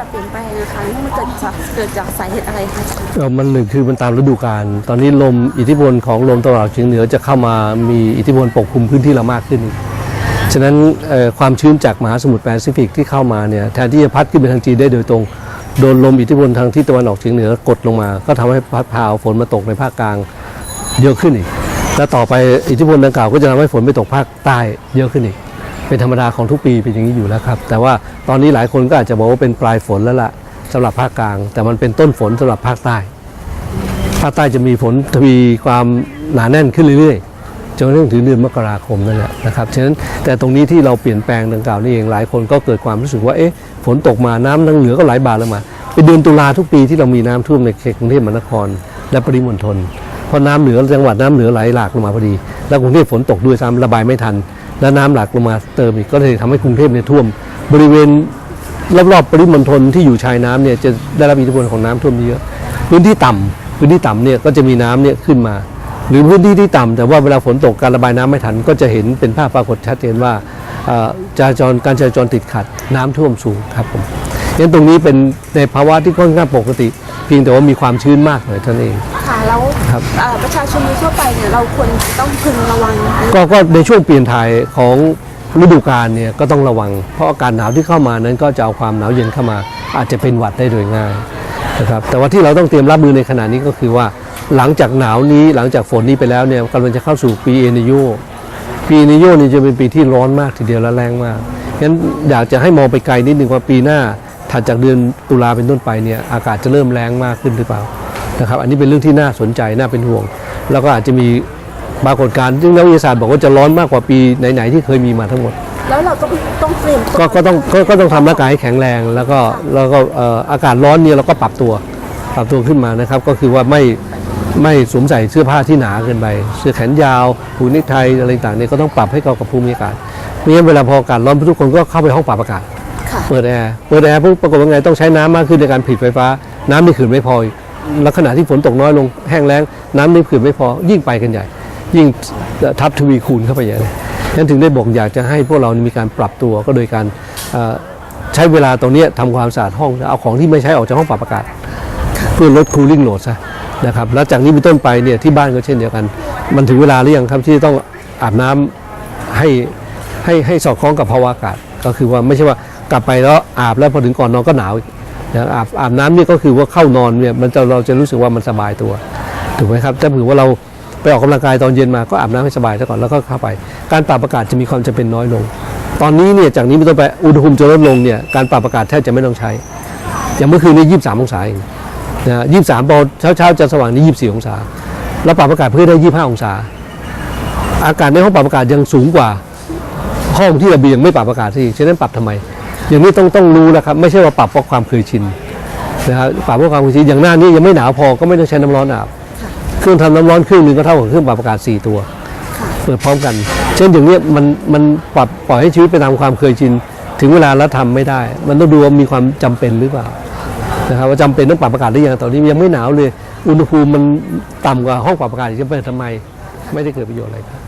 กาศเปลี่ยนแปลงนะคะนี่มันเกิดจากเกิดจากสาเหตุอะไรคะเอ่อมันหนึ่งคือมันตามฤดูกาล ตอนนี้ลมอิทธิพลของลมตะวันออกเฉียงเหนือจะเข้ามามีอิทธิพลปกคลุมพื้นที่เรามากขึ้น ฉะนั้นเอ่อความชื้นจากมหาสมุทรแปซิฟิกที่เข้ามาเนี่ยแทนที่จะพัดขึ้นไปทางจีนได้โดยตรง โดนลมอิทธิพลทางที่ตะวันออกเฉียงเหนือกดลงมา ก็ทำให้พัดพาเอาฝนมาตกในภาคกลางเยอะขึ้นอีก และต่อไปอิทธิพลดังกล่าวก็จะทำให้ฝนไปตกภาคใต้เยอะขึ้นอีก เป็นธรรมดาของทุกปีเป็นอย่างนี้อยู่แล้วครับ แต่ว่าตอนนี้หลายคนก็อาจจะบอกว่าเป็นปลายฝนแล้วล่ะสำหรับภาคกลาง แต่มันเป็นต้นฝนสำหรับภาคใต้ ภาคใต้จะมีฝนทวีความหนาแน่นขึ้นเรื่อยๆจนกระทั่งถึงเดือนมกราคมนั่นแหละนะครับฉะนั้นแต่ตรงนี้ที่เราเปลี่ยนแปลงดังกล่าวนี่เองหลายคนก็เกิดความรู้สึกว่าเอ๊ะฝนตกมาน้ำทางเหนือก็ไหลบ่าลงมาเป็นเดือนตุลาทุกปีที่เรามีน้ำท่วมในเขตกรุงเทพมหานคร และปริมณฑลเพราะน้ำเหนือจังหวัดน้ำเหนือไหลหลากลงมาพอดี แล้วกรุงเทพฝนตกด้วยซ้ำระบายไม่ทัน และน้ำหลากลงมาเติมอีกก็เลยทำให้กรุงเทพเนี่ยท่วม บริเวณรอบๆปริมณฑลที่อยู่ชายน้ำเนี่ยจะได้รับอิทธิพลของน้ำท่วมเยอะพื้นที่ต่ำพื้นที่ต่ำเนี่ยก็จะมีน้ำเนี่ยขึ้นมา หรือพื้นที่ที่ต่ำแต่ว่าเวลาฝนตกการระบายน้ำไม่ทัน ก็จะเห็นเป็นภาพปรากฏชัดเจนว่าจราจรการจราจรติดขัดน้ำท่วมสูงครับผมงั้นตรงนี้เป็นในภาวะที่ค่อนข้างปกติ เพียงแต่ว่ามีความชื้นมากหน่อยเท่านั้นเองค่ะแล้ว ครับเอ่อประชาชนโดยทั่วไปเนี่ยเราควรต้องพึงระวังนะคะก็ก็ในช่วงเปลี่ยนถ่ายของฤดูกาลเนี่ยก็ต้องระวัง เพราะอากาศหนาวที่เข้ามานั้นก็จะเอาความหนาวเย็นเข้ามา อาจจะเป็นหวัดได้โดยง่ายนะครับแต่ว่าที่เราต้องเตรียมรับมือในขณะนี้ก็คือว่า หลังจากหนาวนี้หลังจากฝนนี้ไปแล้วเนี่ยกำลังจะเข้าสู่ปีเอเนโยปีเอเนโยนี่จะเป็นปีที่ร้อนมากทีเดียวและแรงมากงั้นอยากจะให้มองไปไกลนิดนึงว่าปีหน้าถัดจากเดือนตุลาเป็นต้นไปเนี่ยอากาศจะเริ่มแรงมากขึ้นหรือเปล่า นะครับอันนี้เป็นเรื่องที่น่าสนใจน่าเป็นห่วง แล้วก็อาจจะมีปรากฏการณ์ซึ่งนักวิทยาศาสตร์บอกว่าจะร้อนมากกว่าปีไหนๆที่เคยมีมาทั้งหมด แล้วเราต้องต้องเตรียมตัวก็ก็ต้องก็ก็ต้องทำร่างกายให้แข็งแรง แล้วก็แล้วก็เอ่ออากาศร้อนเนี่ยเราก็ปรับตัวปรับตัวขึ้นมานะครับ ก็คือว่าไม่ไม่สวมใส่เสื้อผ้าที่หนาเกินไป เสื้อแขนยาวผูกนิกไทอะไรต่างๆเนี่ยก็ต้องปรับให้เข้ากับภูมิอากาศไม่งั้นเวลาพออากาศร้อนทุกคนก็เข้าไปห้องปรับอากาศค่ะเปิดแอร์เปิดแอร์ปุ๊บปรากฏว่าไงต้องใช้น้ำมากขึ้นในการผลิตไฟฟ้า น้ำในเขื่อนไม่พออีกแล้วขณะที่ฝนตกน้อยลงแห้งแล้งน้ำในเขื่อนไม่พอยิ่งไปกันใหญ่ ยิ่งทับทวีคูณเข้าไปใหญ่เลยฉะนั้นถึงได้บอกอยากจะให้พวกเรามีการปรับตัวก็โดยการใช้เวลาตรงนี้ยทำความสะอาดห้องเอาของที่ไม่ใช้ออกจากห้องปรับอากาศเพื่อลด cooling load ซะนะครับแล้วจากนี้เป็นต้นไปเนี่ยที่บ้านก็เช่นเดียวกัน มันถึงเวลาหรือยังครับที่ต้องอาบน้ำให้ให้ให้สอดคล้องกับภาวะอากาศ ก็คือว่าไม่ใช่ว่ากลับไปแล้วอาบแล้วพอถึงก่อนนอนก็หนาวอีก นะอาบอาบน้ำเนี่ยก็คือว่าเข้านอนเนี่ยมันจะเราจะรู้สึกว่ามันสบายตัวถูกไหมครับถ้าถือว่าเราไปออกกำลังกายตอนเย็นมาก็อาบน้ำให้สบายซะก่อนแล้วก็เข้าไป การปรับอากาศจะมีความจำเป็นน้อยลง ตอนนี้เนี่ยจากนี้เป็นต้นไปอุณหภูมิจะลดลงเนี่ยการปรับอากาศแทบจะไม่ต้องใช้ อย่างเมื่อคืนนี้23องศาเองนะ23พอเช้าเช้าๆจะสว่างนี่24องศาแล้วปรับอากาศเพื่อได้25องศา อากาศในห้องปรับอากาศยังสูงกว่าห้องที่ระเบียงไม่ปรับอากาศที่ฉะนั้นปรับทำไม อย่างนี้ต้องต้องรู้นะครับ ไม่ใช่ว่าปรับเพราะความเคยชินนะครับปรับเพราะความเคยชินอย่างหน้านี้ยังไม่หนาวพอก็ไม่ต้องใช้น้ำร้อนอาบเครื่องทำน้ำร้อนเครื่องหนึ่งก็เท่ากับเครื่องปรับอากาศ4ตัวเปิดพร้อมกัน เช่นอย่างนี้มันมันปรับปล่อยให้ชีวิตไปตามความเคยชิน ถึงเวลาแล้วทำไม่ได้ มันต้องดูว่ามีความจำเป็นหรือเปล่านะครับว่าจำเป็นต้องปรับอากาศได้ยังตอนนี้ยังไม่หนาวเลย อุณหภูมิมันต่ำกว่าห้องปรับอากาศจะไปทำไม ไม่ได้เกิดประโยชน์อะไรครับ